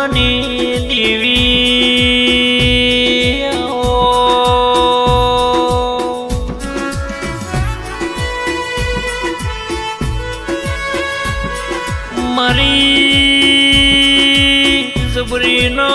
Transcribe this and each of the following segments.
મને દેવી. મારી જબરીનો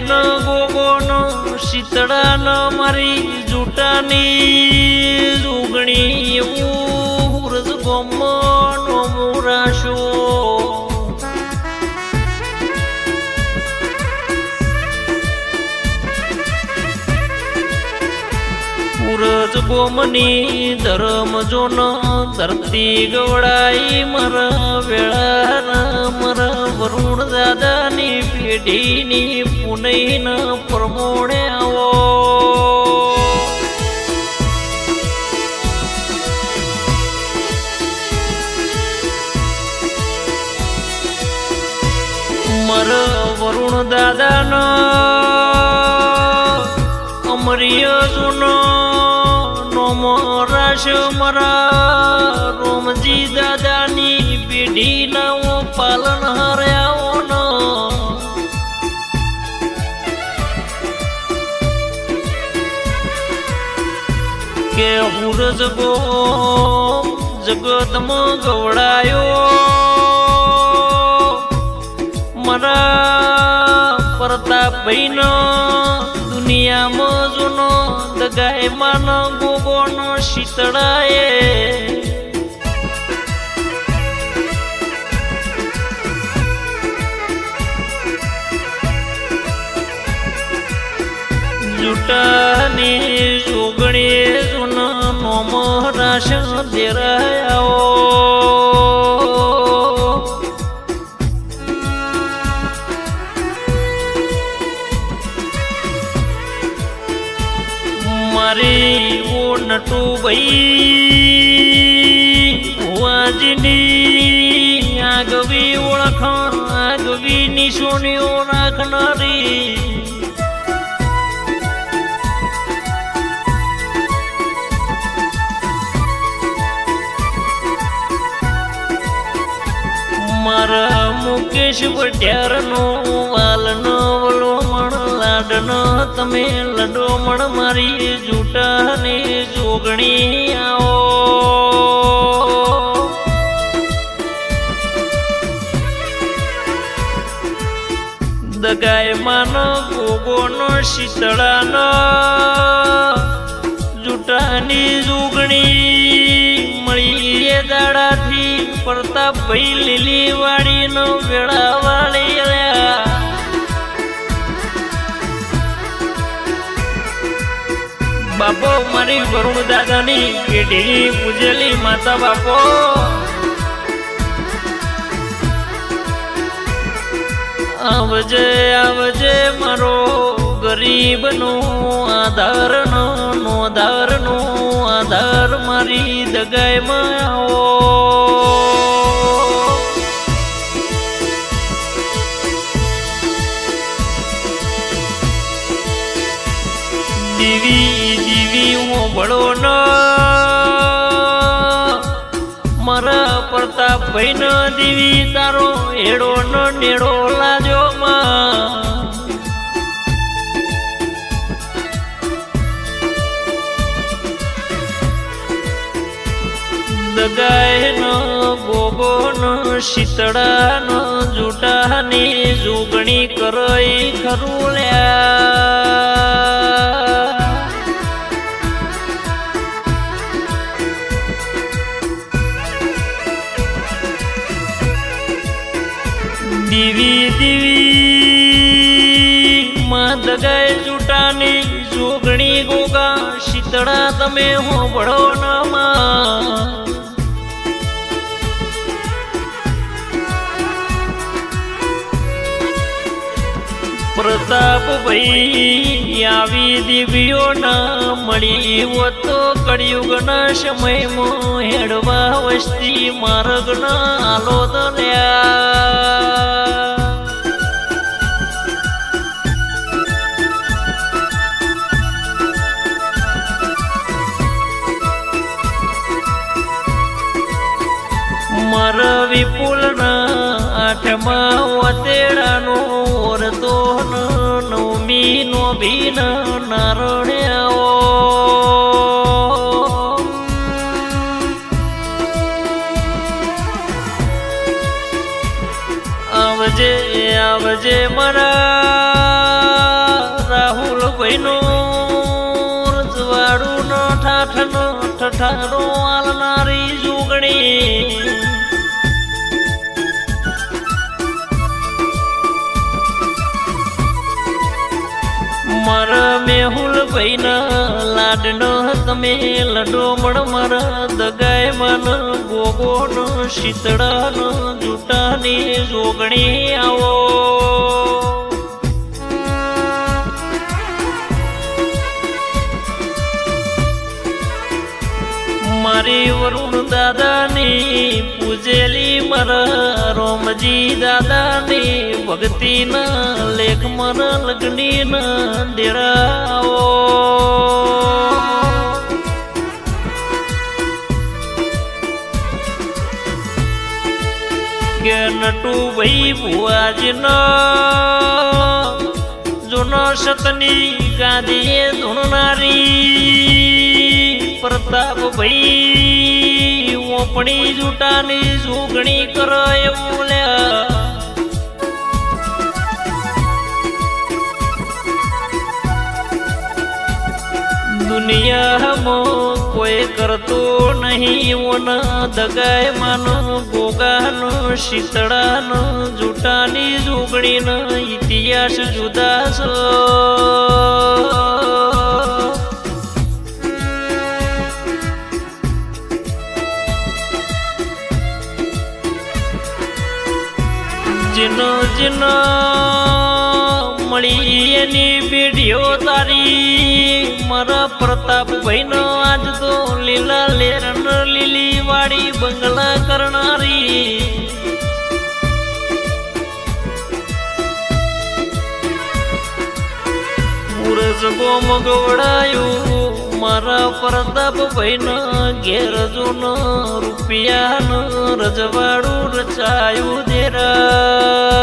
ન શીતળા ન મારી જૂટાની ઉગણી એવું હુરજ પૂરજ ગોમની ધર્મ જોન ધરતી ગવડાઈ મર વેળા મર વરુણ દાદાની પેઢીની પુનૈન પ્રમોણે આવો. મર વરુણ દાદાનો અમરિય જૂનો રાશ મરા રોમજી દાદાની પેઢીના પાલન હર્યાઓનો કે હુરજ ગો જગતમાં ગવડાયો. મારા પ્રતાપભાઈનો દુનિયામાં જૂનો દગાય માન ગોગોનો શીતળાએ જૂટાની જોગણી જૂનો નોમ રાશ દેરાયાઓ આગવી ઓળખાણ, આગવી નિશોનીઓ ઓળખનારી. મારા મુકેશ પટ્યારનો વાલનો વલો મણ લાડનો તમે લડો મણ મારી જૂટાને જોગણી આવો. દગાય માનો ગોગોનો શીતળાનો. જૂટાની જુગણી મળી એ દાડાથી પ્રતાપભાઈ લીલી વાડીનો વેળા વાળી રહ્યા. બાપો, મારી વરુણ દાદાની પેઢી પૂજેલી માતા બાપો. આવજે આવજે મારો ગરીબનો આધારનો નો આધારનો આધાર મારી દગાઈમાં આવો દીવી દીવી, હું બળો ન પ્રતાપભાઈ ન દીવી તારો એડો નો નેડો લાજો માં. દગાયનો ગોગોનો શીતળાનો, જૂટાની જુગણી ખરું ખરુલ્યા દીવી દીવી માં દગાય જૂટાની જોગણી ગોગા, શીતળા તમે હોબળો નામાં પ્રતાપ ભાઈ આવી દિવ્યો ના મળી તો કળિયુગના સમયમાં હેડવા વસ્તી માર્ગના આલો ઠઠારો આલનારી જુગણી. મારા મેહુલ ભાઈના લાડનો તમે લડો મણ, મારા દગાય મન ગોગોનો, શીતળાનો, જૂટાની જોગણી આવો. દાદાની પૂજેલી મર રોમજી દાદાની ભક્તિના લેખ મારા લગ્નીના ડેરાઓ કે નટુ ભાઈ ભુવાજનો જૂનો સતની ગાદીએ ધૂણનારી પ્રતાપ ભાઈ ઓપણી જૂટાની સુગણી કરો એવું લ્યા દુનિયામાં કોઈ કરતો નહીં ઓન દગાય માનો ગોગાનો શીતળાનો જૂટાની જોગણીનો ઇતિહાસ જુદા છે. જીનો જીનો મળી એની પેઢીઓ તારી. મારા પ્રતાપ ભાઈનો આજ તો લીલા લેરણ લીલી વાળી બંગલા કરનારી. ઉરસ ગોમ મારા પ્રતાપ ભાઈનો ઘેર જૂનો રૂપિયાનો રજવાડું રચાયું દેરા.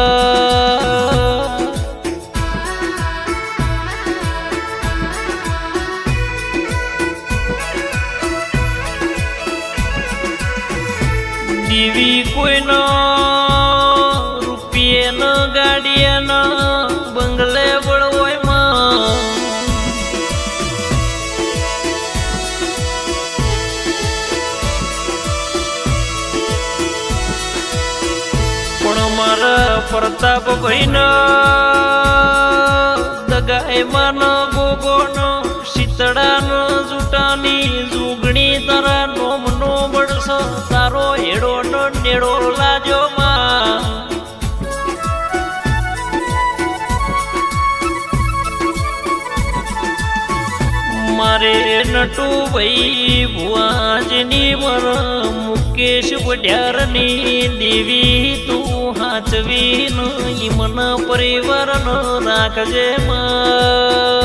દીવી કોઈનો રૂપિયાનો ગાડીએનો પ્રતાપ ભાઈનો દગાય માનો ગોગોનો, શીતળાનો, જૂટાની જુગણી તારા નોમનો બળસો તારો હેડો નો નેડો લાજો મારે નટુ ભાઈ ભુવાજની મર મુકેશ વઢ્યારની દેવી તું. હાચવી ન ઈમન પરિવાર ન રાખજે માં.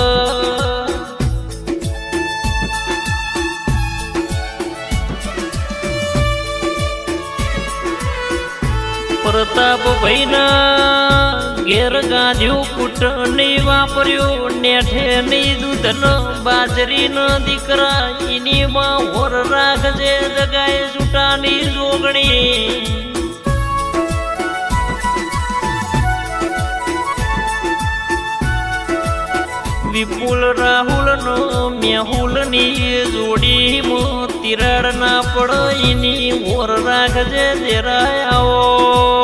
પ્રતાપ ભાઈના ઘેર ગાંધ્યું કૂટ નહીં વાપર્યું નેઠે નહીં દૂધ બાજરી ન દીકરા એની માં હોર રાખજે જગાએ ચૂંટાની જોગણી. તિરડ ના પડો એની ઓર રાખજે દેરાયાઓ.